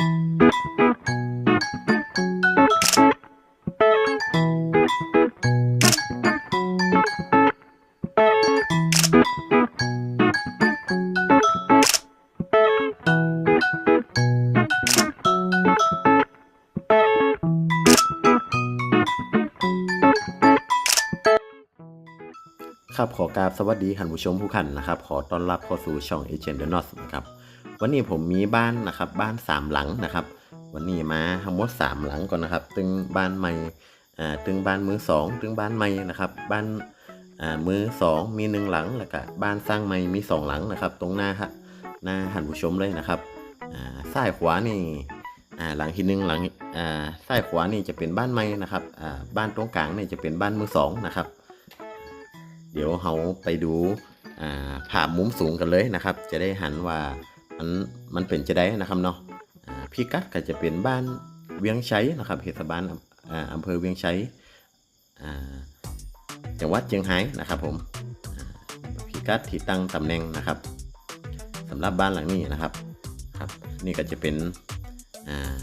ครับขอกราบสวัสดีท่านผู้ชมผู้ขันนะครับ ขอต้อนรับเข้าสู่ช่อง Agent The Not นะครับ วันนี้ผมมีบ้านนะครับ บ้านสามหลังนะครับ วันนี้มาทั้งหมดสามหลังก่อนนะครับ ตึงบ้านใหม่อ่าตึงบ้านมือสองตึงบ้านใหม่นะครับ บ้านอ่ามือสองมีหนึ่งหลังแล้วก็บ้านสร้างใหม่มีสองหลังนะครับ ตรงหน้าฮะหน้าท่านผู้ชมเลยนะครับอ่าซ้ายขวานี่อ่าหลังที่หนึ่งหลังอ่าซ้ายขวานี่จะเป็นบ้านใหม่นะครับอ่าบ้านตรงกลางนี่จะเป็นบ้านมือสองนะครับ เดี๋ยวเราไปดูอ่าภาพมุมสูงกันเลยนะครับ จะได้หันว่า มันมันเป็นจะได้นะครับเนาะอ่าพิกัดก็จะเป็นบ้านเวียงชัยนะครับเทศบาลอ่าอำเภอเวียงชัยจังหวัดเชียงรายนะครับผมอ่าพิกัดที่ตั้งตำแหน่งนะครับสำหรับบ้านหลังนี้นะครับครับ นี่ก็จะเป็นอ่า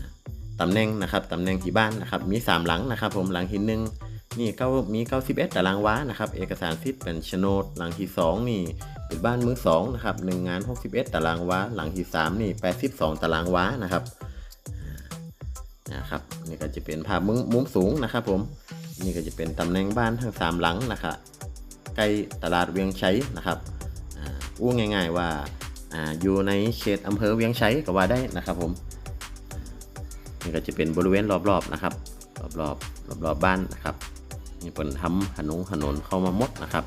ตำแหน่งนะครับตำแหน่งที่บ้านนะครับ มีสามหลังนะครับ ผมหลังที่หนึ่งนี่เก้ามี91ตารางวานะครับ เอกสารสิทธิ์เป็นโฉนด หลังที่ 2 นี่ ป็นบ้านมือสองนะครับหนึ่งงาน 61 ตารางวาหลังที่3นี่ 82 ตารางวานะครับนะครับนี่ก็จะเป็นภาพมุมมุมสูงนะครับ ผมนี่ก็จะเป็นตำแหน่งบ้านทั้ง3หลังนะครับใกล้ตลาดเวียงชัยนะครับอ่าอู้ง่าย ๆว่าอ่าอยู่ในเขตอำเภอเวียงชัยก็ว่าได้นะครับ ผมนี่ก็จะเป็นบริเวณรอบๆนะครับ รอบๆรอบๆบ้านนะครับมีผลทำถนนถนนเข้ามาหมดนะครับ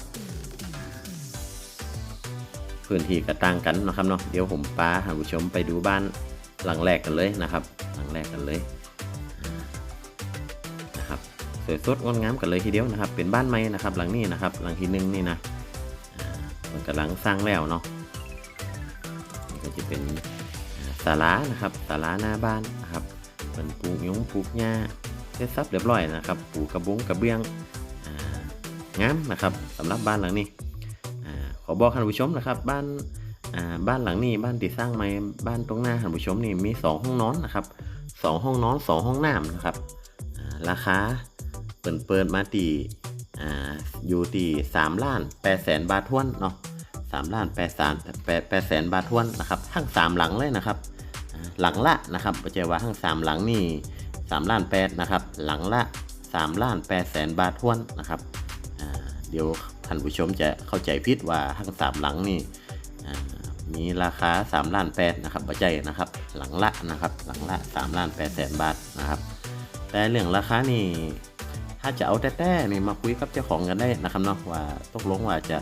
พื้นที่ก็ต่างกันนะครับเนาะเดี๋ยวผมป้าท่านผู้ชมไปดูบ้านหลังแรกกันเลยนะครับ หลังแรกกันเลยนะครับสวยสดงดงามกันเลยทีเดียวนะครับ เป็นบ้านไม้นะครับ หลังนี้นะครับ หลังที่หนึ่งนี่นะมันกำลังสร้างแล้วเนาะก็จะเป็นอ่าศาลานะครับศาลาหน้าบ้านนะครับเป็นปลูกยงปลูกหญ้าเสร็จสับเรียบร้อยนะครับปูกระบุงกระเบื้องงามนะครับสำหรับบ้านหลังนี้ อ่าขอบอกท่านผู้ชมนะครับ บ้านอ่าบ้านหลังนี้บ้านที่สร้างใหม่บ้านตรงหน้าท่านผู้ชมนี่มีสองห้องนอนนะครับสองห้องนอนสองห้องน้ำนะครับราคาเปิดเปิดมาตีอ่าอยู่ตีสามล้านแปดแสนบาททวนเนาะสามล้านแปดแสนแปดแปดแสนบาททวนนะครับทั้งสามหลังเลยนะครับ หลังละนะครับปัจจัว่าทั้งสามหลังนี่3ล้าน8นะครับ หลังละ3ล้าน8แสนบาททวนนะครับเดี๋ยว ท่านผู้ชมจะเข้าใจผิดว่าทั้ง3หลังนี่มีราคา3ล้าน8นะครับปัจจัยนะครับ หลังละนะครับ หลังละ3ล้าน8แสนบาทนะครับ แต่เรื่องราคานี่ถ้าจะเอาแต่แต่นี่มาคุยกับเจ้าของกันได้นะครับเนาะว่าตกลงว่าจะ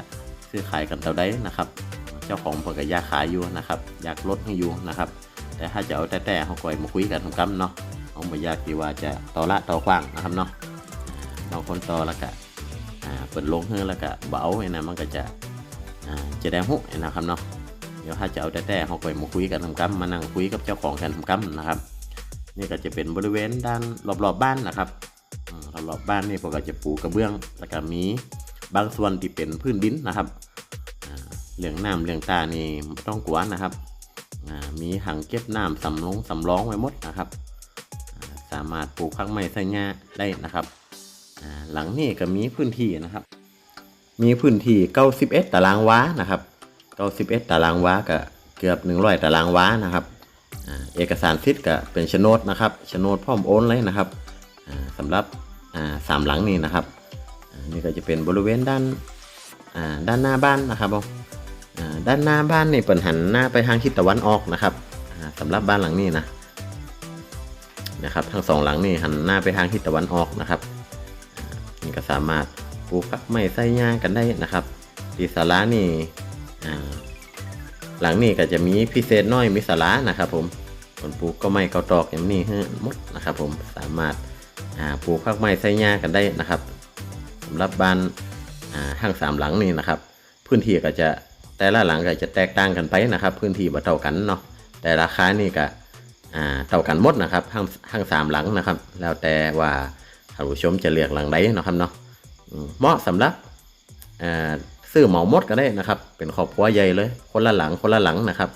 ซื้อขายกันเท่าใดนะครับ เจ้าของเพิ่นก็อยาขายอยู่นะครับ อยากลดให้อยู่นะครับ แต่ถ้าจะเอาแต่แต่เขาก็มาคุยกันทำกันเนาะเอาไม่ยากที่ว่าจะต่อละต่อขว้างนะครับเนาะอ่าบางคนต่อล้วก็ อ่าเปิดลงเฮือแล้วก็เบาไอ้นะมันก็จะอ่าจะได้หุไอ้นะครับเนาะเดี๋ยวถ้าจะเอาแต่แต่เขาก็มาคุยกันทำกัมมานั่งคุยกับเจ้าของกันทำกัมนะครับนี่ก็จะเป็นบริเวณด้านรอบๆบบ้านนะครับรอบๆบบ้านนี่พวกก็จะปูกระเบื้องแล้วก็มีบางส่วนที่เป็นพื้นดินนะครับเรื่องน้ำเรื่องตานี่ต้องกลัวนะครับมีถังเก็บน้ำสำรองสำรองไว้หมดนะครับ สามารถปลูกพักไม้ใส่หญ้าได้นะครับ หลังนี้ก็มีพื้นที่นะครับ มีพื้นที่91ตารางวานะครับ91ตารางวาก็เกือบ100ตารางวานะครับเอกสารสิทธิ์ก็เป็นโฉนดนะครับโฉนดพร้อมโอนเลยนะครับอ่าสำหรับสามหลังนี้นะครับนี่ก็จะเป็นบริเวณด้านด้านหน้าบ้านนะครับผมอ่าด้านหน้าบ้านนี่เปิดหันหน้าไปทางทิศตะวันออกนะครับอ่าสำหรับบ้านหลังนี้นะนะครับ ทั้งสองหลังนี่หันหน้าไปทางทิศตะวันออกนะครับ อ่านี่ก็สามารถปลูกผักไม้ใส่หญ้ากันได้นะครับที่ศาลานี่หลังนี่ก็จะมีพิเศษน้อยมีศาลานะครับผมคนปลูกก็ไม่เกาตอกอย่างนี้ให้หมดนะครับ ผมสามารถาปลูกผักไม้ใส่หญ้ากันได้นะครับสำหรับบ้านอ่างสามหลังนี่นะครับ พื้นที่ก็จะแต่ละหลังก็จะแตกต่างกันไปนะครับ พื้นที่บ่เท่ากันเนาะแต่ราคานี่ก็เท่ากันหมดนะครับทั้งทั้งสามหลังนะครับ แล้วแต่ว่า ท่านผู้ชมจะเลือกหลังใดนะครับเนาะเหมาะสำหรับซื้อเหมาหมดก็ได้นะครับ เป็นครอบครัวใหญ่เลย คนละหลังคนละหลังนะครับ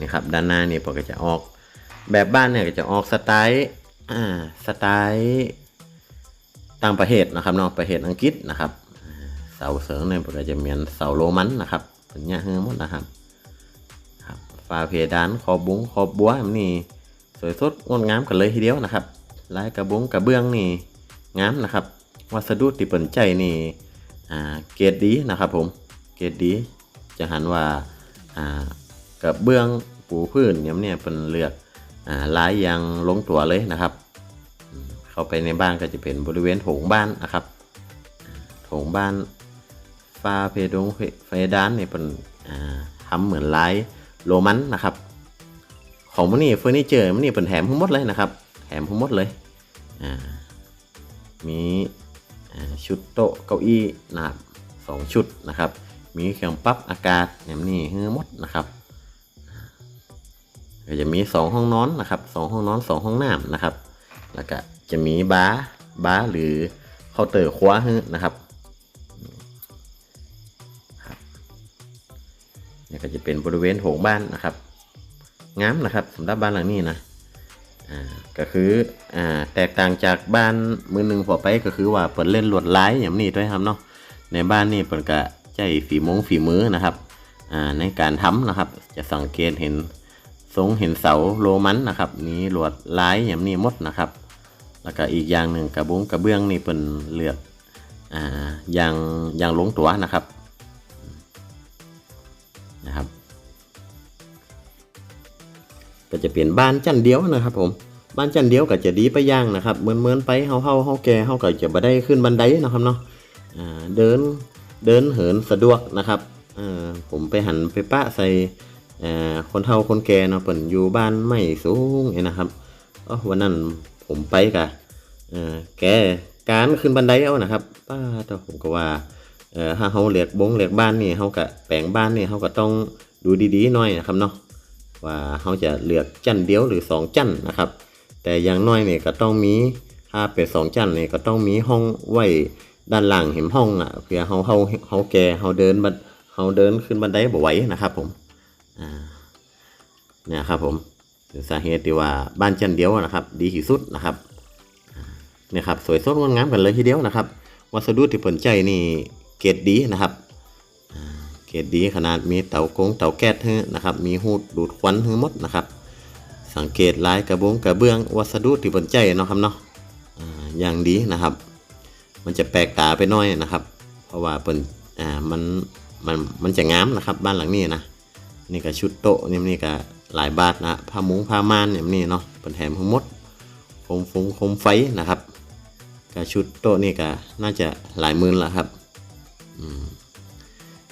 นี่ครับด้านหน้านี่ผมก็จะออก แบบบ้านเนี่ยก็จะออกสไตล์สไตล์ต่างประเทศนะครับเนาะประเทศอังกฤษนะครับเสาเสริงเนี่ยผมก็จะเหมือนเสาโรมันนะครับเป็นเนี้ยเฮือหมดนะครับครับฝาเพดานขอบบุ้งขอบบัวนี่สวยสดงดงามกันเลยทีเดียวนะครับ ลายกระบุงกระเบื้องนี่งามนะครับ วัสดุที่เปินใจนี่อ่าเกรดดีนะครับผมเกรดดี จะหันว่าอ่ากระเบื้องปูพื้นเนี่ยเนี่ยเป็นเลือกอ่าลายอยางลงตัวเลยนะครับ เข้าไปในบ้านก็จะเป็นบริเวณโถงบ้านนะครับโถงบ้านฟ้าเพดงเพไฟดานเนี่ยเป็นอ่าทำเหมือนลายโรมันนะครับ ของมันนี่เฟอร์นิเจอร์มันนี่เป็นแถมทั้งหมดเลยนะครับ แถมทั้งหมดเลยอ่ามีชุดโต๊ะเก้าอี้นะครับสองชุดนะครับ มีเครื่องปรับอากาศเนี่ยมันนี่ทั้งหมดนะครับก็จะมีสองห้องนอนนะครับสองห้องนอนสองห้องน้ำนะครับ แล้วก็จะมีบาร์บาร์หรือเคาน์เตอร์ครัวให้นะครับนี่ก็จะเป็นบริเวณโถงบ้านนะครับงามนะครับสำหรับบ้านหลังนี้นะ อ่าก็คืออ่าแตกต่างจากบ้านมือหนึ่งพอไปก็คือว่าเปิดเล่นลวดลายอย่างนี้ด้วยครับเนาะในบ้านนี่เปิดกะใจฝีมงฝีมือนะครับอ่าในการทำนะครับ จะสังเกตเห็นทรงเห็นเสาโรมันนะครับมีลวดลายอย่างนี้มดนะครับ แล้วก็อีกอย่างหนึ่งกระบุงกระเบื้องนี่เป็นเลือกอ่าอย่างอย่างลงตัวนะครับ ก็จะเปลี่ยนบ้านจันเดียวนะครับผมบ้านจันเดียวก็จะดีไปย่างนะครับเหมือนเหมือนไปเฮาเฮาเฮาแก่เฮาก็จะบ่ได้ขึ้นบันไดนะครับเนาะเดินเดินเหินสะดวกนะครับผมไปหันไปปะใส่คนเฒ่าคนแก่เนาะเปิ่นอยู่บ้านไม่สูงเองนะครับวันนั้นผมไปกะแกการขึ้นบันไดเอานะครับป้าเจ้าผมก็ว่าถ้าเฮาเรียกบงเรียกบ้านนี่เฮาก็แปลงบ้านนี่เฮาก็ต้องดูดีๆหน่อยนะครับเนาะ ว่าเขาจะเลือกจันเดียวหรือสองจันนะครับ แต่อย่างน้อยเนี่ยก็ต้องมีถ้าเป็นสองจันเนี่ยก็ต้องมีห้องไว้ด้านหลังเห็นห้องอะเพื่อเขาเขาเขาแก่เขาเดินบันเขาเดินขึ้นบันไดบ่ไหวนะครับผมอ่าเนี่ยครับผมสาเหตุที่ว่าบ้านจันเดียวนะครับ ดีที่สุดนะครับเนี่ยครับสวยสดงดงามกันเลยทีเดียวนะครับ วัสดุที่ผลใจนี่เกรดดีนะครับ เกรดดีขนาดมีเตากงเตาแก๊สให้นะครับ มีหูดดูดควันทั้งหมดนะครับ สังเกตลายกระบงกระเบื้องวัสดุที่บนใจเนาะครับเนาะอย่างดีนะครับ มันจะแปลกตาไปหน้อยนะครับ เพราะว่าเป็นอ่ามันมันมันจะงามนะครับบ้านหลังนี้นะนี่ก็ชุดโต๊ะนี่นี่ก็หลายบาทนะผ้ามุ้งผ้าม่านเนี่ยนี่เนาะเป็นแถมทั้งหมดโคมฟงโคมไฟนะครับก็ชุดโต๊ะนี่ก็น่าจะหลายหมื่นละครับ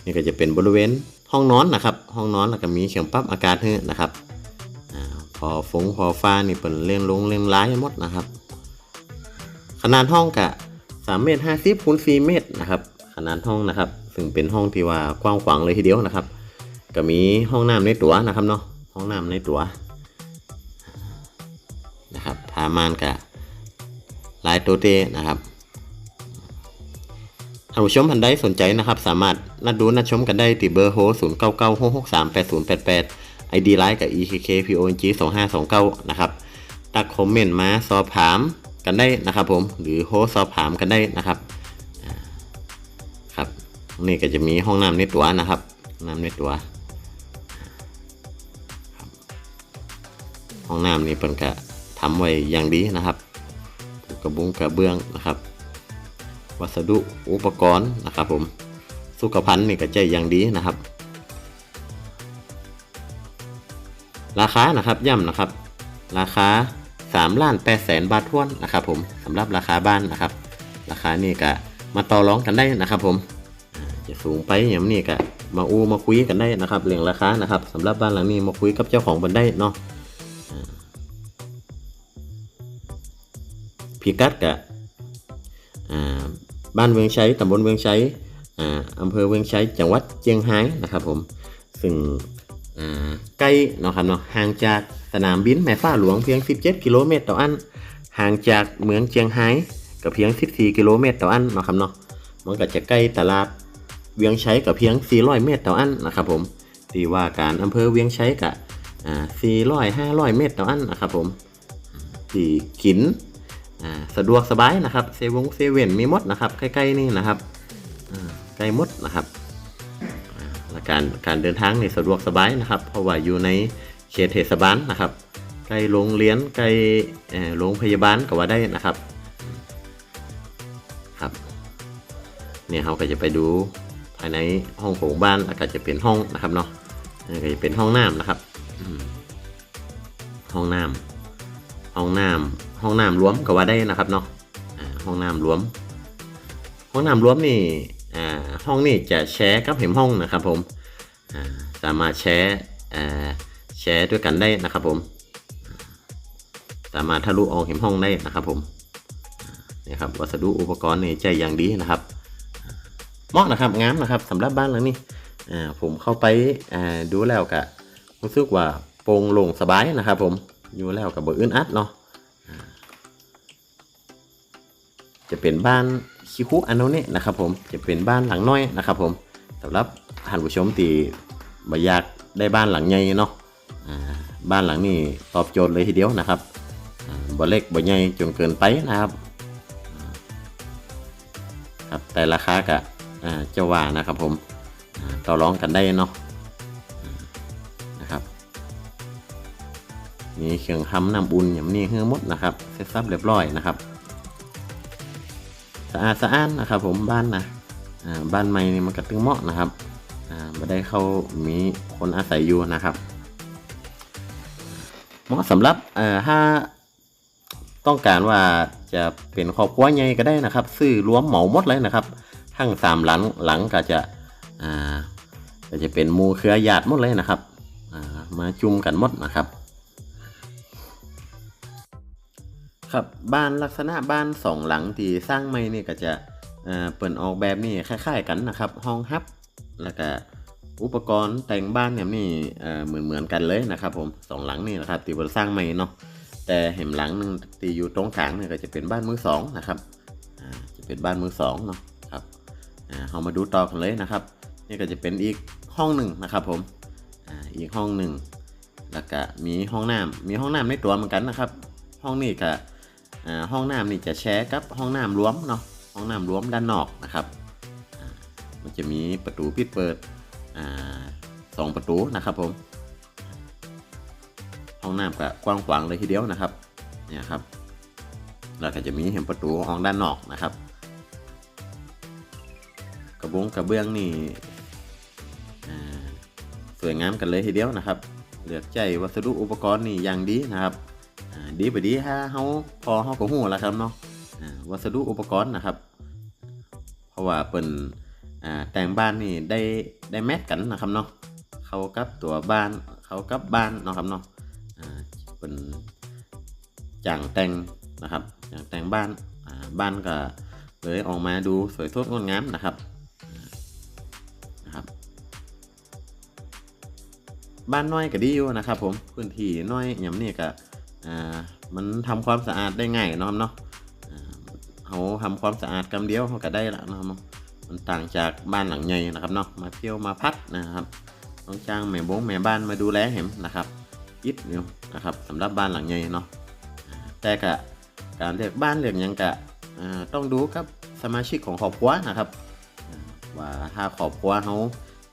นี่ก็จะเป็นบริเวณห้องนอนนะครับ ห้องนอนแล้วก็มีเครื่องปรับอากาศให้นะครับอพอฟงพอฟ้านี่เป็นเล่นลงเล่นร้ายหมดนะครับ ขนาดห้องกะ3เมตร50คูณ4เมตรนะครับ ขนาดห้องนะครับ ซึ่งเป็นห้องที่ว่ากว้างขวางเลยทีเดียวนะครับ ก็มีห้องน้ำในตัวนะครับเนาะห้องน้ำในตัวนะครับพามานกะลายโตเตนะครับ ท่านผู้ชมท่านใดสนใจนะครับ สามารถนัดดูนัดชมกันได้ที่เบอร์โฮ0 9 9 6 6 3 8 0 8 8 ID ไลน์กับ EKK PONG 2529 นะครับ ตักคอมเมนต์มาสอบถามกันได้นะครับผม หรือโฮสสอบถามกันได้นะครับ ครับ นี่ก็จะมีห้องน้ำในตัวนะครับห้องน้ำในตัว ห้องน้ำนี่เป็นกะทำไว้อย่างดีนะครับ กระบุงกระเบื้องนะครับ วัสดุอุปกรณ์นะครับผมสุขภัณฑ์นี่ก็ใจอย่างดีนะครับ ราคานะครับย่ำนะครับ ราคา3ล้าน8แสนบาททวนนะครับผมสำหรับราคาบ้านนะครับ ราคานี่ก็มาต่อรองกันได้นะครับ ผมจะสูงไปอย่างนี้ก็มาอูมาคุยกันได้นะครับเรื่องราคานะครับสำหรับบ้านหลังนี้มาคุยกับเจ้าของบนได้เนาะพิกัดกะอ่า บ้านเวียงชัยตำบลเวียงชัยอ่าอำเภอเวียงชัยจังหวัดเชียงรายนะครับผมซึ่งอ่าใกล้เนาะครับเนาะห่างจากสนามบินแม่ฟ้าหลวงเพียง 17 กิโลเมตรต่ออัน ห่างจากเมืองเชียงรายก็เพียง 14 กิโลเมตรต่ออันเนาะครับเนาะมันก็จะใกล้ตลาดเวียงชัยกับเพียง 400 เมตรต่ออันนะครับผมตีว่าการอำเภอเวียงชัยกะอ่าสี่ร้อยห้าร้อยเมตรต่ออันนะครับผมที่กิน สะดวกสบายนะครับเซเวงเซเว่นมีมดนะครับใกล้ๆนี่นะครับใกล้มดนะครับและการการเดินทางนี่สะดวกสบายนะครับ เพราะว่าอยู่ในเขตเทศบาลนะครับใกล้โรงเรียนใกล้โรงพยาบาลก็ว่าได้นะครับครับเนี่ยเราก็จะไปดูภายในห้องโถงบ้านแล้วก็จะเป็นห้องนะครับเนาะก็จะเป็นห้องน้ำนะครับห้องน้ำ ห้องน้ำห้องน้ำรวมก็ว่าได้นะครับเนาะห้องน้ำรวม ห้องน้ำรวมนี่ห้องนี่จะแชร์กับเห็มห้องนะครับผมสามารถแชร์อ่แชร์ด้วยกันได้นะครับผมสามารถทะลุออกเห็มห้องได้นะครับผมนี่ครับวัสดุอุปกรณ์นี่ใจอย่างดีนะครับเหมาะนะครับงามนะครับสำหรับบ้านหลังนี้ผมเข้าไปดูแล้วกะรู้สึกว่าโปร่งโล่งสบายนะครับผม อยู่แล้วกับเบอร์อื่นอัดเนาะจะเป็นบ้านคิคุอันโนเนะนะครับผมจะเป็นบ้านหลังน้อยนะครับผมสำหรับท่านผู้ชมที่บ่อยากได้บ้านหลังใหญ่เนาะบ้านหลังนี้ตอบโจทย์เลยทีเดียวนะครับบ่เล็กบ่ใหญ่จนเกินไปนะครับครับแต่ราคาก็อ่าเจะว่านะครับผมต่อรองกันได้เนาะ มีเครื่องทำน้ำอุ่นอย่างนี้เฮือหมดนะครับเสร็จสับเรียบร้อยนะครับสะอาดสะอ้านนะครับ ผมบ้านนะบ้านใหม่นี่มันก็ตึงเหมาะนะครับอ่าไม่ได้เข้ามีคนอาศัยอยู่นะครับ เหมาะสำหรับเอ่อถ้าต้องการว่าจะเป็นครอบครัวใหญ่ก็ได้นะครับ ซื้อรวมเหมาหมดเลยนะครับ ทั้งสามหลังหลังก็จะก็จะเป็นมูเครือญาติหมดเลยนะครับมาจุ่มกันหมดนะครับ ครับบ้านลักษณะบ้านสองหลังที่สร้างใหม่นี่ก็จะเเปิดออกแบบนี่คล้าย ๆ กันนะครับ ห้องฮับ แล้วก็อุปกรณ์แต่งบ้านเนี่ยนี่เหมือนเหมือนๆกันเลยนะครับผมสองหลังนี่นะครับที่เปิดสร้างใหม่เนาะแต่เห็นหลังหนึ่งที่อยู่ตรงกลางเนี่ยก็จะเป็นบ้านมือสองนะครับจะเป็นบ้านมือสองเนาะครับเรามาดูต่อกันเลยนะครับ นี่ก็จะเป็นอีกห้องหนึ่งนะครับผมอีกห้องหนึ่งแล้วก็มีห้องน้ำมีห้องน้ำในตัวเหมือนกันนะครับ ห้องนี้ก็ ห้องน้ำนี่จะแชร์กับห้องน้ำรวมเนาะห้องน้ำรวมด้านนอกนะครับมันจะมีประตูปิดเปิดอสองประตูนะครับผมห้องน้ำก็กว้างขวางเลยทีเดียวนะครับเนี่ยครับแล้วก็จะมีเห็นประตูห้องด้านนอกนะครับ กระบงกระเบื้องนี่สวยงามกันเลยทีเดียวนะครับ เลือกใจวัสดุอุปกรณ์นี่อย่างดีนะครับ ดีไปดีฮะเฮาพอเฮาก็ฮู้แล้วครับเนาะอ่าวัสดุอุปกรณ์นะครับ เพราะว่าเปิ้นแต่งบ้านนี่ได้ได้แมทกันนะครับเนาะเข้ากับตัวบ้านเข้ากับบ้านเนาะครับเนาะอ่าเปิ้นจ่างแต่งนะครับจ่างแต่งบ้านบ้านก็เลยออกมาดูสวยสดงดงามนะครับนะครับ บ้านน้อยก็ดีอยู่นะครับ ผมพื้นที่น้อยอย่างนี้ก็ อ่ามันทำความสะอาดได้ง่ายเนาะครับเนาะเขาทำความสะอาดกำเดียวเขาก็ได้ละเนาะครับมันต่างจากบ้านหลังใหญ่นะครับเนาะมาเที่ยวมาพักนะครับต้องจ้างแม่บงแม่บ้านมาดูแลเห็มนะครับอิดเดียวนะครับสำหรับบ้านหลังใหญ่เนาะแต่กะการเลือกบ้านเลือกยังกะต้องดูกับสมาชิกของครอบครัวนะครับ ว่าถ้าครอบครัวเขา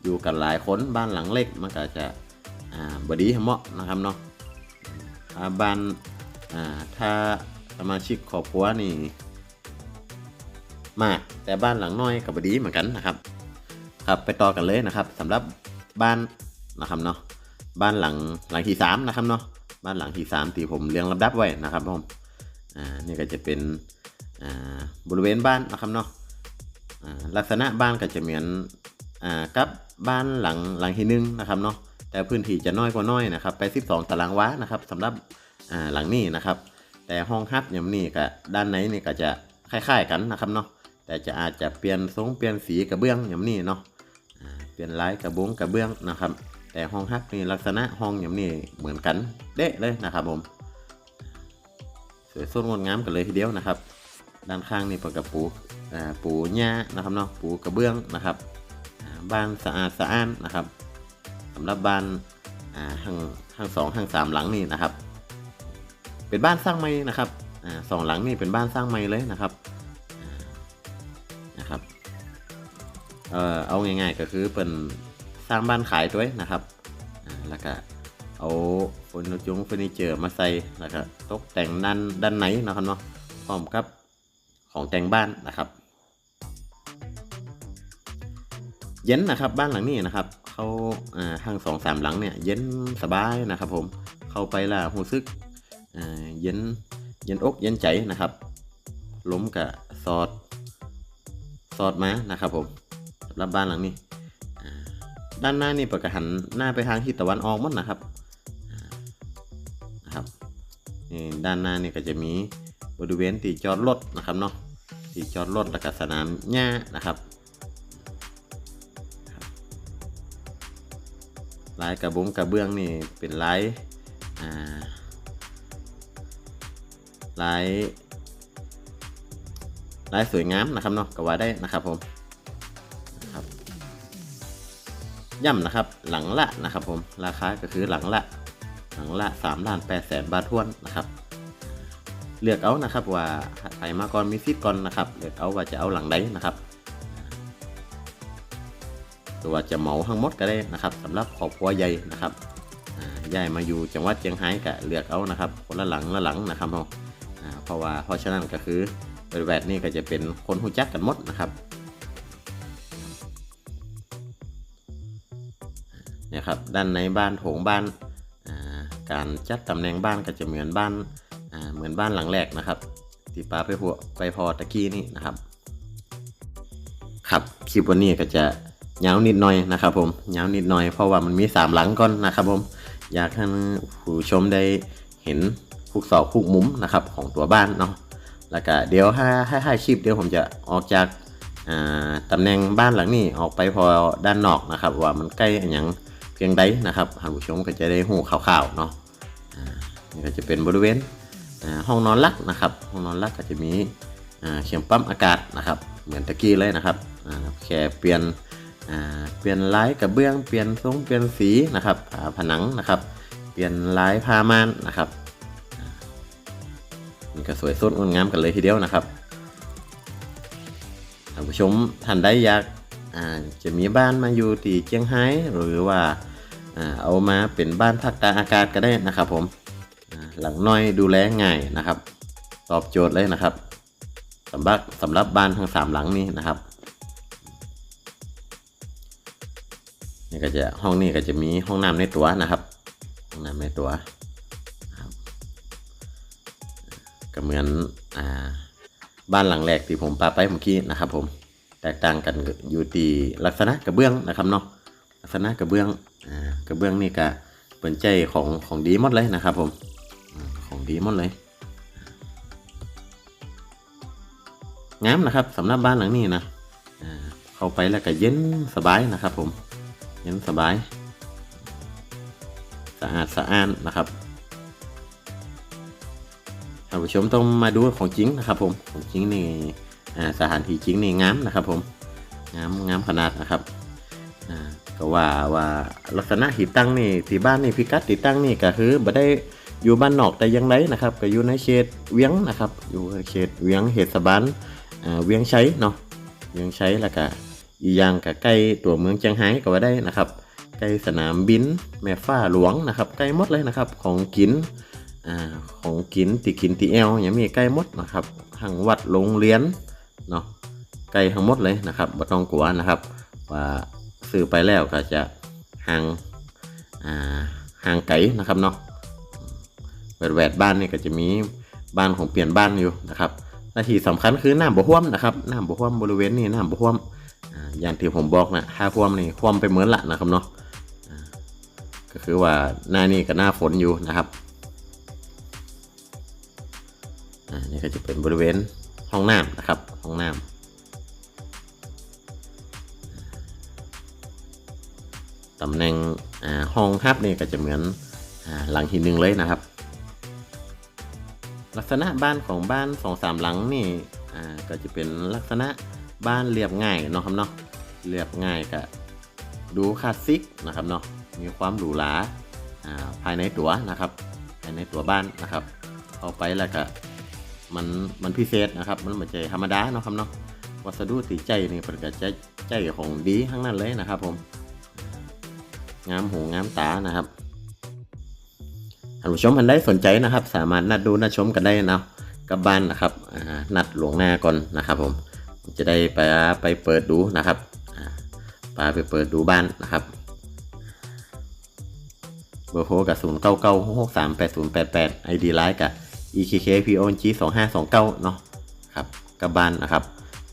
อยู่กันหลายคนบ้านหลังเล็กมันก็จะอ่าบดีเหมาะนะครับเนาะ บ้านถ้าสมาชิกครอบครัวนี่มากแต่บ้านหลังน้อยกับบดีเหมือนกันนะครับ ครับไปต่อกันเลยนะครับสำหรับบ้านนะครับเนาะบ้านหลังหลังที่สามนะครับเนาะบ้านหลังที่สามที่ผมเรียงลำดับไว้นะครับผมอ่านี่ก็จะเป็นอ่าบริเวณบ้านนะครับเนาะอ่าลักษณะบ้านก็จะเหมือนอ่ากับบ้านหลังหลังที่หนึ่งนะครับเนาะ แต่พื้นที่จะน้อยกว่าน้อยนะครับไป 12 ตารางวานะครับสำหรับหลังนี้นะครับ แต่ห้องฮับอย่างนี้ก็ด้านในนี่ก็จะคล้ายๆกันนะครับเนาะแต่จะอาจจะเปลี่ยนทรงเปลี่ยนสีกระเบื้องอย่างนี้เนาะเปลี่ยนลายกระบงกระเบื้องนะครับ แต่ห้องฮับนี่ลักษณะห้องอย่างนี้เหมือนกันเด้เลยนะครับผมสวยสดงดงามกันเลยทีเดียวนะครับ ด้านข้างนี่เป็นกระปูปูหญ้านะครับเนาะปูกระเบื้องนะครับบ้านสะอาดสะอ้านนะครับ สำหรับบ้านอ่าห้างห้างสองห้างสามหลังนี่นะครับ เป็นบ้านสร้างใหม่นะครับอ่าสองหลังนี่เป็นบ้านสร้างใหม่เลยนะครับนะครับเอ่อเอาง่ายๆก็คือเป็นสร้างบ้านขายด้วยนะครับอ่าแล้วก็เอาเฟอร์นิเจอร์เฟอร์นิเจอร์มาใส่แล้วก็ตกแต่งด้านด้านไหนนะครับเนาะพร้อมกับของแต่งบ้านนะครับ เย็นนะครับบ้านหลังนี้นะครับ เขาห้างสองสามหลังเนี่ยเย็นสบายนะครับผมเข้าไปและหูซึกเย็นเย็นอกเย็นใจนะครับล้มกับซอดซอดมานะครับผมสำหรับบ้านหลังนี้ด้านหน้านี่ปกระหันหน้าไปทางทิศตะวันออกหมดนะครับนะครับนี่ด้านหน้านี่ก็จะมีบริเวณที่จอดรถนะครับเนาะที่จอดรถแล้วก็สนามหญ้านะครับ ลายกระบุงกระเบื้องนี่เป็นลายอ่าลายลายสวยงามนะครับเนาะก็ว่าได้นะครับผมนะครับย่ำนะครับหลังละนะครับผมราคาก็คือหลังละหลังละ3ล้าน8แสนบาททวนนะครับ เลือกเอานะครับว่าใครมาก่อนมีสิทธิ์ก่อนนะครับ เลือกเอาว่าจะเอาหลังใดนะครับ หรือว่าจะเหมาทั้งหมดก็ได้นะครับสำหรับครอบครัวใหญ่นะครับอ่าย้ายมาอยู่จังหวัดเชียงรายก็เลือกเอานะครับคนละหลังละหลังนะครับเราเพราะว่าเพราะฉะนั้นก็คือบริเวณนี้ก็จะเป็นคนหูจักกันหมดนะครับเนี่ยครับด้านในบ้านโถงบ้านการจัดตำแหน่งบ้านก็จะเหมือนบ้านเหมือนบ้านหลังแรกนะครับที่ป้าไปพวไปพอตะกี้นี่นะครับ ครับคลิปวันนี้ก็จะ ยาวนิดหน่อยนะครับผมยาวนิดหน่อยเพราะว่ามันมีสามหลังก่อนนะครับผมอยากให้ผู้ชมได้เห็นทุกซอกทุกมุมนะครับของตัวบ้านเนาะแล้วก็เดี๋ยวให้ให้ให้คลิปเดี๋ยวผมจะออกจากาตำแหน่งบ้านหลังนี้ออกไปพอด้านนอกนะครับ ว่ามันใกล้อนหยังเพียงใดนะครับท่านผู้ชมก็จะได้หูข่าวๆเนาะนี่ก็จะเป็นบริเวณห้องนอนลักนะครับ ห้องนอนลักก็จะมีเขียงปั๊มอากาศนะครับ เหมือนตะกี้เลยนะครับแค่เปลี่ยน เปลี่ยนลายกระเบื้องเปลี่ยนทรงเปลี่ยนสีนะครับผนังนะครับ เปลี่ยนลายผ้าม่านนะครับอ่านี่ก็สวยสดงดงามกันเลยทีเดียวนะครับท่านผู้ชมท่านใดอยากาจะมีบ้านมาอยู่ที่เจียงไฮ้หรือว่าเอามาเป็นบ้านพักตากอากาศก็ได้นะครับ ผมหลังน้อยดูแลง่ายนะครับ ตอบโจทย์เลยนะครับสำหรับสำหรับบ้านทั้งสามหลังนี้นะครับ นี่ก็จะห้องนี้ก็จะมีห้องน้ำในตัวนะครับ ห้องน้ำในตัวครับก็เหมือนอ่าบ้านหลังแรกที่ผมปาไปเมื่อกี้นะครับผมแตกต่างกันอยู่ที่ลักษณะกระเบื้องนะครับเนาะลักษณะกระเบื้องอ่ากระเบื้องนี่ก็เป็นใจของของดีหมดเลยนะครับผมของดีหมดเลยงามนะครับสำหรับบ้านหลังนี้นะเข้าไปแล้วก็เย็นสบายนะครับผม ย็นสบาย สะอาดสะอ้านนะครับท่านผู้ชมต้องมาดูของจริงนะครับ ผมของจริงนี่อ่าสถานที่จริงนี่งามนะครับ ผมงามงามขนาดนะครับก็ว่าว่าลักษณะที่ตั้งนี่ที่บ้านนี่พิกัดที่ตั้งนี่ก็คือบ่ได้อยู่บ้านนอกแต่ยังไงนะครับ ก็อยู่ในเขตเวียงนะครับ อยู่เขตเวียงเขตสะบานเวียงใช้เนาะเวียงใช้แล้วก็ อีกอย่างก็ใกล้ตัวเมืองเชียงไฮ้ก็ว่าได้นะครับใกล้สนามบินแม่ฟ้าหลวงนะครับใกล้หมดเลยนะครับของกินอ่าของกินติกินติแอลอยังมีใกล้หมดนะครับทางวัดโรงเรียนเนาะใกล้ทั้งหมดเลยนะครับบ่ต้องกลัวนะครับว่าซื้อไปแล้วก็จะห่างอ่าห่างไกลนะครับเนาะแวดบ้านนี่ก็จะมีบ้านของเปลี่ยนบ้านอยู่นะครับหน้าที่สำคัญคือน้ำบ่ท่วมนะครับน้ำบ่ท่วมบริเวณนี้น้ำบ่ท่วม อย่างที่ผมบอกนะถ้าท่วมนี่ท่วมไปเหมือนละนะครับเนาะก็คือว่าหน้านี้กับหน้าฝนอยู่นะครับอ่านี่ก็จะเป็นบริเวณห้องน้ำนะครับห้องน้ำตำแหน่งห้องฮับนี่ก็จะเหมือนอหลังหินหนึ่งเลยนะครับ ลักษณะบ้านของบ้านสองสามหลังนี่อ่าก็จะเป็นลักษณะ บ้านเรียบง่ายเนาะครับเนาะเรียบง่ายกับดูคลาสสิกนะครับเนาะมีความหรูหราภายในตัวนะครับภายในตัวบ้านนะครับเข้าไปแล้วก็มันมันพิเศษนะครับ มันเหมือนใจธรรมดาเนาะครับเนาะวัสดุสีใจนี่เป็นก็ใจใจของดีทั้งนั้นเลยนะครับ ผมงามหูงามตานะครับท่านผู้ชมท่านใดสนใจนะครับ สามารถนัดดูนัดชมกันได้นะกับบ้านนะครับนัดหลวงหน้าก่อนนะครับผม จะได้ไปไปเปิดดูนะครับอ่าไปเปิดดูบ้านนะครับ เบอร์โทรกับ0 9 9 6 6 3 8 0 8 8 ID ไลน์กับ EKK PONG 2 5 2 9เนาะครับกับบ้านนะครับ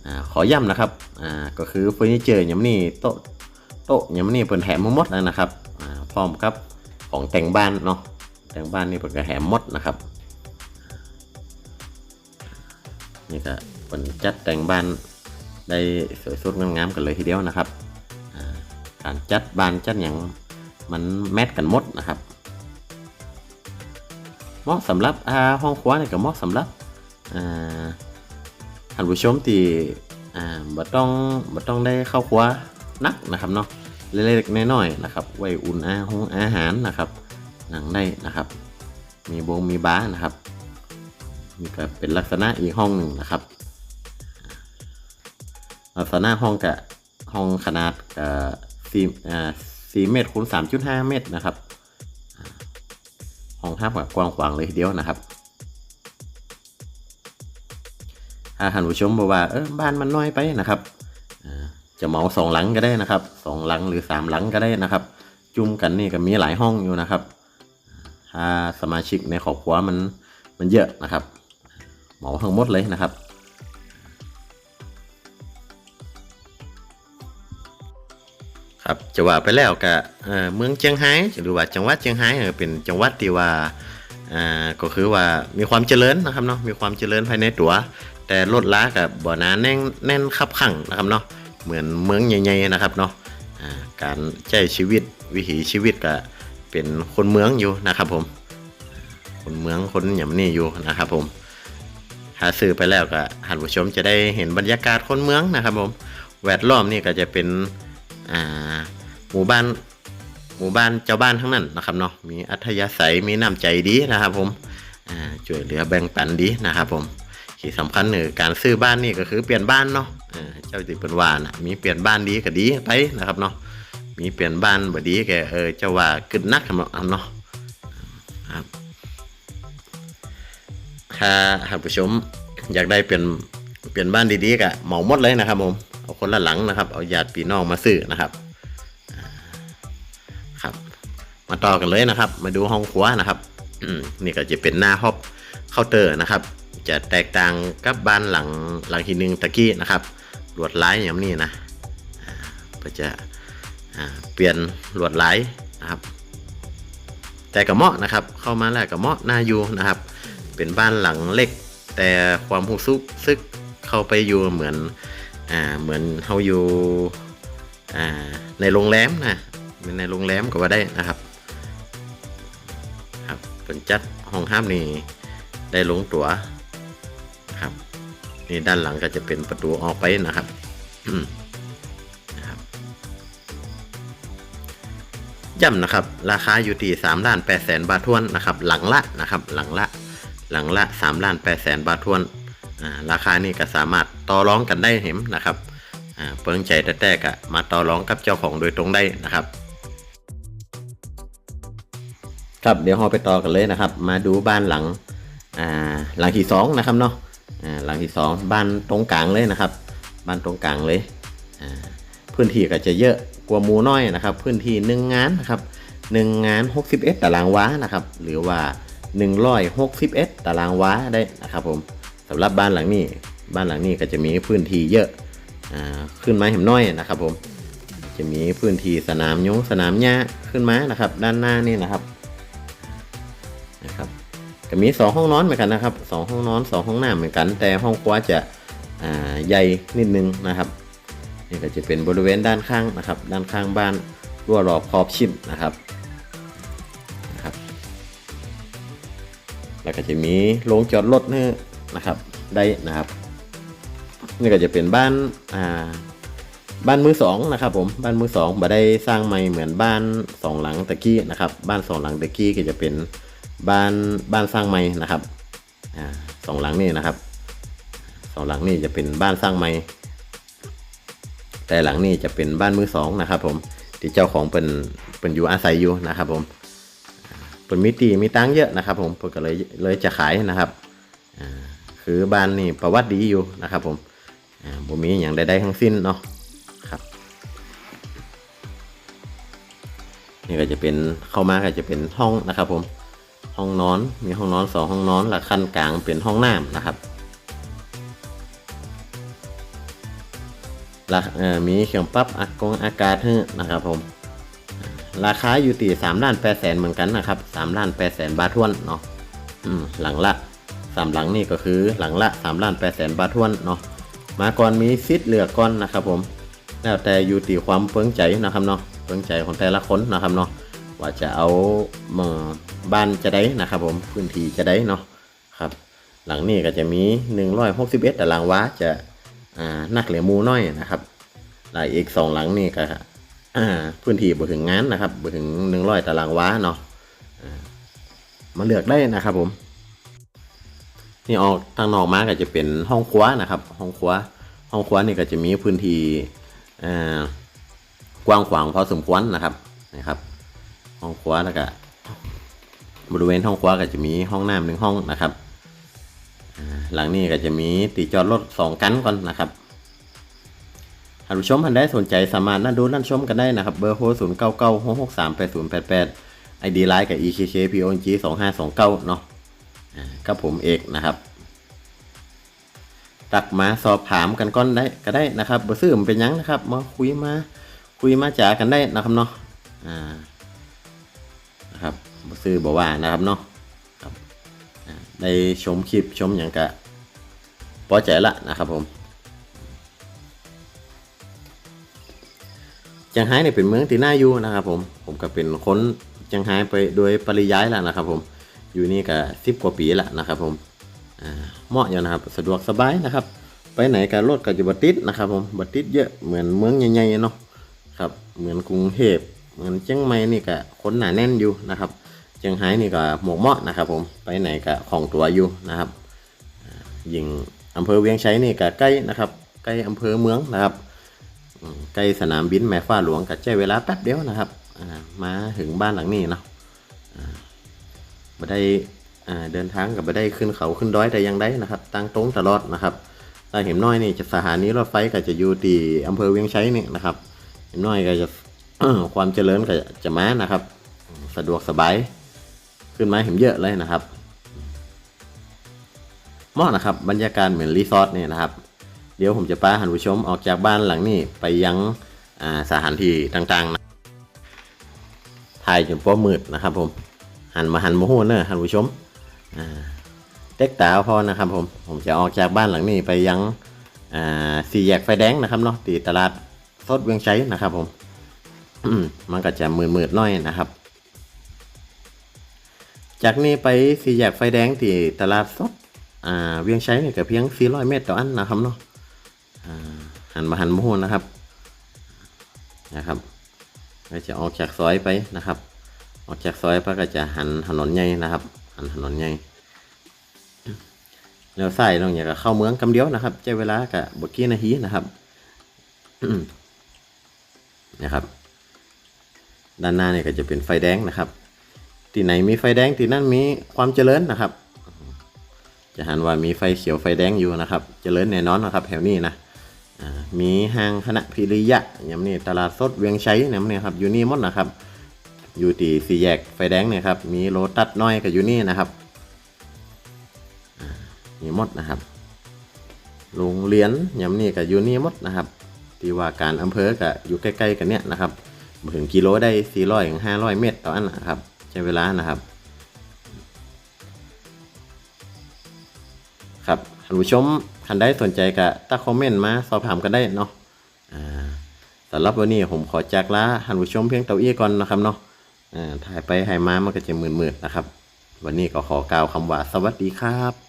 อขอย้ำนะครับอ่าก็คือเฟอร์นิเจอร์ยำนี่โต๊ะโต๊ะยำนี่เปิดแถมมาหมดแล้วนะครับอ่าพร้อมครับของแต่งบ้านเนาะแต่งบ้านนี่เปิดกระแถมหมดนะครับนี่ก็ เปิดจัดแต่งบ้านได้สวยสดงามๆกันเลยทีเดียวนะครับการจัดบ้านจัดอย่างมันแมทกันหมดนะครับเหมาะสำหรับห้องครัวเนี่ยก็เหมาะสำหรับท่านผู้ชมที่บ่ต้องบ่ต้องได้เข้าครัวนักนะครับเนาะเล็กๆน้อยๆนะครับ ไว้อุ่นอาหงอาหารนะครับ หนังได้นะครับ มีบงมีบ้าร์นะครับนี่ก็เป็นลักษณะอีกห้องหนึ่งนะครับ ลักษณะห้องกับห้องขนาดกับสี่อ่าสี่เมตรคูณสามจุดห้าเมตรนะครับ ห้องทับกับกว้างขวางเลยทีเดียวนะครับถ้าท่านผู้ชมบอกว่าเออบ้านมันน้อยไปนะครับจะเหมาสองหลังก็ได้นะครับสองหลังหรือสามหลังก็ได้นะครับ จุ่มกันนี่ก็มีหลายห้องอยู่นะครับถ้าสมาชิกในครอบครัวมันมันเยอะนะครับ เหมาทั้งหมดเลยนะครับ ครับจะว่าไปแล้วก็เอ่อเมืองเชียงไฮ้หรือว่าจังหวัดเชียงไฮ้เออเป็นจังหวัดที่ว่าก็คือว่ามีความเจริญนะครับเนาะมีความเจริญภายในตัว แต่รถล้ากับบ่อน้าแน่นแน่นขับขังนะครับเนาะเหมือนเมืองใหญ่ๆนะครับเนาะการใช้ชีวิตวิถีชีวิตก็เป็นคนเมืองอยู่นะครับผม คนเมืองคนหยำนี่อยู่นะครับผมหาซื้อไปแล้วก็ท่านผู้ชมจะได้เห็นบรรยากาศคนเมืองนะครับผมแวดล้อมนี่ก็จะเป็น อ่าหมู่บ้านหมู่บ้านเจ้าบ้านทั้งนั้นนะครับเนาะมีอัธยาศัยมีน้ำใจดีนะครับ ผมอ่าช่วยเหลือแบ่งปันดีนะครับผมที่สำคัญคือการซื้อบ้านนี่ก็คือเปลี่ยนบ้านเนาะเจ้าติเป็นว่านะมีเปลี่ยนบ้านดีก็ดีไปนะครับเนาะมีเปลี่ยนบ้านบ่ดีแกเออเจ้าว่าขึ้นนักครับเนาะครับถ้าท่านผู้ชมอยากได้เปลี่ยนเปลี่ยนบ้านดีๆก็เหมาหมดเลยนะครับผม เอาคนละหลังนะครับ เอาญาติพี่น้องมาซื้อนะครับครับ มาต่อกันเลยนะครับ มาดูห้องครัวนะครับนี่ก็จะเป็นหน้าฮอบเคาน์เตอร์นะครับ จะแตกต่างกับบ้านหลังหลังที่หนึ่งตะกี้นะครับลวดลายอย่างนี้นะก็จะเปลี่ยนลวดลายนะครับ แต่กระเมาะนะครับ เข้ามาแล้วกระเมาะหน้าอยู่นะครับ เป็นบ้านหลังเล็ก แต่ความรู้สึกซึกเข้าไปอยู่เหมือน อ่าเหมือนเฮาอยู่อ่าในโรงแรมนะในโรงแรมก็ว่าได้นะครับครับเป็นจัดห้องห้ามนี่ได้ลงตัวครับนี่ด้านหลังก็จะเป็นประตูออกไปนะครับนะครับย้ำนะครับ ราคาอยู่ที่3ล้าน8แสนบาททวนนะครับ หลังละนะครับ หลังละ หลังละ3ล้าน8แสนบาททวน ราคานี่ก็สามารถต่อรองกันได้เห็นนะครับเปิงใจแต่แต่กะมาต่อรองกับเจ้าของโดยตรงได้นะครับ ครับเดี๋ยวเราไปต่อกันเลยนะครับ มาดูบ้านหลังหลังที่สองนะครับเนาะหลังที่สองบ้านตรงกลางเลยนะครับ บ้านตรงกลางเลยพื้นที่ก็จะเยอะกว่าหมูน้อยนะครับ พื้นที่หนึ่งงานนะครับหนึ่งงาน61ตารางวานะครับ หรือว่า161ตารางวาได้นะครับผม สำหรับบ้านหลังนี้ บ้านหลังนี้ก็จะมีพื้นที่เยอะอ่าขึ้นไมาเห็นน้อยนะครับผมจะมีพื้นที่สนามยงสนามหญ้าขึ้นมานะครับ ด้านหน้านี่นะครับนะครับก็มีสองห้องนอนเหมือนกันนะครับสองห้องนอนสองห้องน้ำเหมือนกัน แต่ห้องครัวจะใหญ่นิดนึงนะครับนี่ก็จะเป็นบริเวณด้านข้างนะครับ ด้านข้างบ้านรั้วรอบขอบชิดนะครับนะครับ แล้วก็จะมีโรงจอดรถเนี่ นะครับได้นะครับนี่ก็จะเป็นบ้านอ่าบ้านมือสองนะครับผมบ้านมือสองบ่ได้สร้างใหม่เหมือนบ้านสองหลังตะกี้นะครับ บ้านสองหลังตะกี้ก็จะเป็นบ้านบ้านสร้างใหม่นะครับอ่าสองหลังนี่นะครับสองหลังนี่จะเป็นบ้านสร้างใหม่แต่หลังนี่จะเป็นบ้านมือสองนะครับ ผมที่เจ้าของเป็นเป็นอยู่อาศัยอยู่นะครับ ผมเป็นมิตีมีตังเยอะนะครับ ผมเพิ่นก็เลยเลยจะขายนะครับ คือบ้านนี่ประวัติดีอยู่นะครับ ผมบ่มีอย่างใดๆทั้งสิ้นเนาะครับ นี่ก็จะเป็นเข้ามาก็จะเป็นห้องนะครับ ผมห้องนอนมีห้องนอนสองห้องนอนและขั้นกลางเป็นห้องน้ำนะครับราคามีเครื่องปรับอากงอากาศให้นะครับ ผม ราคาอยู่ตีสามล้านแปดแสนเหมือนกันนะครับสามล้านแปดแสนบาททวนเนาะหลังละ สามหลังนี่ก็คือหลังละสามล้านแปดแสนบาททวนเนาะมาก่อนมีซิทธิ์เหลือก่อนนะครับผมแล้วแต่อยู่ตีความเปิงใจนะครับเนาะเปิงใจของแต่ละคนนะครับเนาะว่าจะเอาบ้านจะได้นะครับผมพื้นที่จะได้เนาะครับ หลังนี้ก็จะมี 161ตารางวาจะอ่านักเหลียมูน้อยนะครับแล้วอีกสองหลังนี่ก็อ่าพื้นที่บ่ถึงงานนะครับบ่ถึงหนึ่งร้อยตารางวาเนาะมาเลือกได้นะครับผม นี่ออกทางนอกมาก็จะเป็นห้องครัวนะครับ ห้องครัวห้องครัวนี่ก็จะมีพื้นที่กว้างขวางพอสมควรนะครับนะครับ ห้องครัวแล้วก็บริเวณห้องครัวก็จะมีห้องน้ำหนึ่งห้องนะครับหลังนี้ก็จะมีตีจอดรถสองกันก่อนนะครับท่านผู้ชมท่านใดสนใจสามารถนั่นดูนั่นชมกันได้นะครับ เบอร์โทรศูนย์เก้าเก้าหกหกสามแปดศูนย์แปดแปดไอดีไลน์กับ EKKPONG สองห้าสองเก้าเนาะ อ่ากับผมเอกนะครับ ตักมาสอบถามกันก่อนได้ก็ได้นะครับบซื้อมันเป็นยังนะครับมาคุยมาคุยมาจากันได้นะครับเนาะอ่านะครับบซื้อบ่ว่านะครับเนาะได้ชมคลิปชมอย่างกะพอใจละนะครับผมจียงไฮ้เนี่ยเป็นเมืองที่น่าอยู่นะครับผมผมก็เป็นคนเจียงไฮ้ไปโดยปริยายแล้วนะครับผม อยู่นี่ก็สิบกว่าปีละนะครับผมอ่าเหมาะอยู่นะครับสะดวกสบายนะครับ ไปไหนก็รถก็จะบัติดนะครับผมบัติดเยอะเหมือนเมืองใหญ่ๆเนาะครับเหมือนกรุงเทพเหมือนเชียงใหม่นี่ก็คนหนาแน่นอยู่นะครับเชียงไฮ้นี่ก็หมกเหมาะนะครับ ผมไปไหนก็ของตัวอยู่นะครับยิงอำเภอเวียงชัยนี่ก็ใกล้นะครับใกล้อำเภอเมืองนะครับใกล้สนามบินแม่ฟ้าหลวงก็ใช้เวลาแป๊บเดียวนะครับมาถึงบ้านหลังนี้เนาะ บ่ได้เดินทางกับบ่ได้ขึ้นเขาขึ้นดอยแต่ยังได้นะครับตั้งตรงตลอดนะครับถ้าเห็นน้อยนี่จะสถานีรถไฟก็จะอยู่ที่อำเภอเวียงชัยนี่นะครับ เห็นน้อยก็จะความเจริญก็จะมานะครับ สะดวกสบายขึ้นมาเห็นเยอะเลยนะครับเหมาะนะครับบรรยากาศเหมือนรีสอร์ทเนี่ยนะครับ เดี๋ยวผมจะพาท่านผู้ชมออกจากบ้านหลังนี้ไปยังสถานที่ต่างๆนะถ่ายจนป้อมืดนะครับผม หันมาหันมาหูเนอะท่านผู้ชมเต็กตาพอนะครับผมผมจะออกจากบ้านหลังนี้ไปยังสี่แยกไฟแดงนะครับเนาะตีตลาดสดเวียงชัยนะครับ ผมมันก็จะมืดๆหน้อยนะครับ จากนี้ไปสี่แยกไฟแดงที่ตลาดสดเวียงชัยนี่ยก็เพียง 400 เมตรต่ออันนะครับเนาะหันมาหันมาโหนะครับนะครับก็จะออกจากซอยไปนะครับ ออกจากซอยไปก็จะหันถนนใหญ่นะครับ หันถนนใหญ่แล้วใส่ลงอย่างกับเข้าเมืองกำเดียวนะครับใช้เวลากับบกี้นาทีนะครับนะครับ ด้านหน้าเนี่ยก็จะเป็นไฟแดงนะครับ ที่ไหนมีไฟแดงที่นั่นมีความเจริญนะครับ จะหันว่ามีไฟเขียวไฟแดงอยู่นะครับ เจริญแน่นอนนะครับ แถวนี้นะมีห้างคณะพิริยะอย่างนี้ตลาดสดเวียงชัยเนี่ยเนี่ยครับอยู่นี่มดนะครับ อยู่ที่สี่แยกไฟแดงเนี่ยครับ มีโลตัสน้อยก็อยู่นี่นะครับ มีมดนะครับ โรงเรียนอย่างนี้ก็อยู่นี่มดนะครับที่ว่าการอำเภอก็อยู่ใกล้ๆกันเนี่ยนะครับ ถึงกิโลได้ 400ถึง500 เมตรต่ออันนะครับ ใช้เวลานะครับ ครับท่านผู้ชมท่านใดสนใจก็ตั้งคอมเมนต์มาสอบถามกันได้เนาะอ่าสำหรับวันนี้ผมขอจากลาท่านผู้ชมเพียงเท่าอี้ก่อนนะครับเนาะ ถ่ายไปถ่ายมามันก็จะมืดๆนะครับ วันนี้ก็ขอกล่าวคำว่าสวัสดีครับ